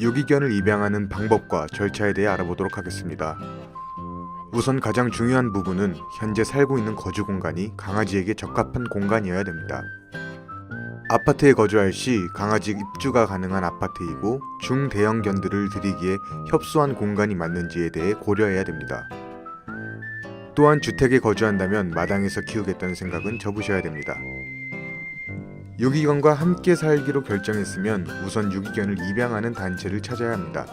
유기견을 입양하는 방법과 절차에 대해 알아보도록 하겠습니다. 우선 가장 중요한 부분은 현재 살고 있는 거주 공간이 강아지에게 적합한 공간이어야 됩니다. 아파트에 거주할 시 강아지 입주가 가능한 아파트이고 중대형 견들을 들이기에 협소한 공간이 맞는지에 대해 고려해야 됩니다. 또한 주택에 거주한다면 마당에서 키우겠다는 생각은 접으셔야 됩니다. 유기견과 함께 살기로 결정했으면 우선 유기견을 입양하는 단체를 찾아야 합니다.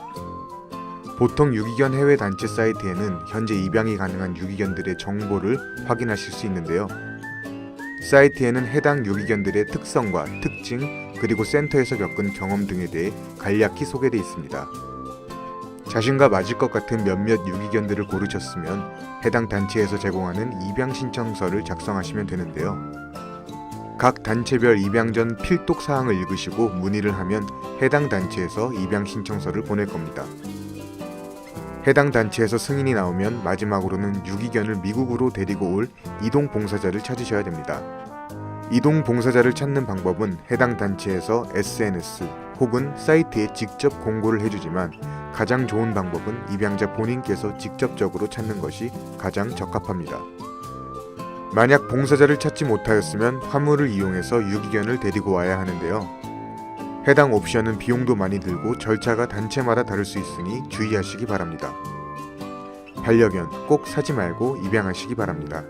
보통 유기견 해외 단체 사이트에는 현재 입양이 가능한 유기견들의 정보를 확인하실 수 있는데요. 사이트에는 해당 유기견들의 특성과 특징, 그리고 센터에서 겪은 경험 등에 대해 간략히 소개되어 있습니다. 자신과 맞을 것 같은 몇몇 유기견들을 고르셨으면 해당 단체에서 제공하는 입양 신청서를 작성하시면 되는데요. 각 단체별 입양 전 필독 사항을 읽으시고 문의를 하면 해당 단체에서 입양 신청서를 보낼 겁니다. 해당 단체에서 승인이 나오면 마지막으로는 유기견을 미국으로 데리고 올 이동 봉사자를 찾으셔야 됩니다. 이동 봉사자를 찾는 방법은 해당 단체에서 SNS 혹은 사이트에 직접 공고를 해주지만 가장 좋은 방법은 입양자 본인께서 직접적으로 찾는 것이 가장 적합합니다. 만약 봉사자를 찾지 못하였으면 화물을 이용해서 유기견을 데리고 와야 하는데요. 해당 옵션은 비용도 많이 들고 절차가 단체마다 다를 수 있으니 주의하시기 바랍니다. 반려견 꼭 사지 말고 입양하시기 바랍니다.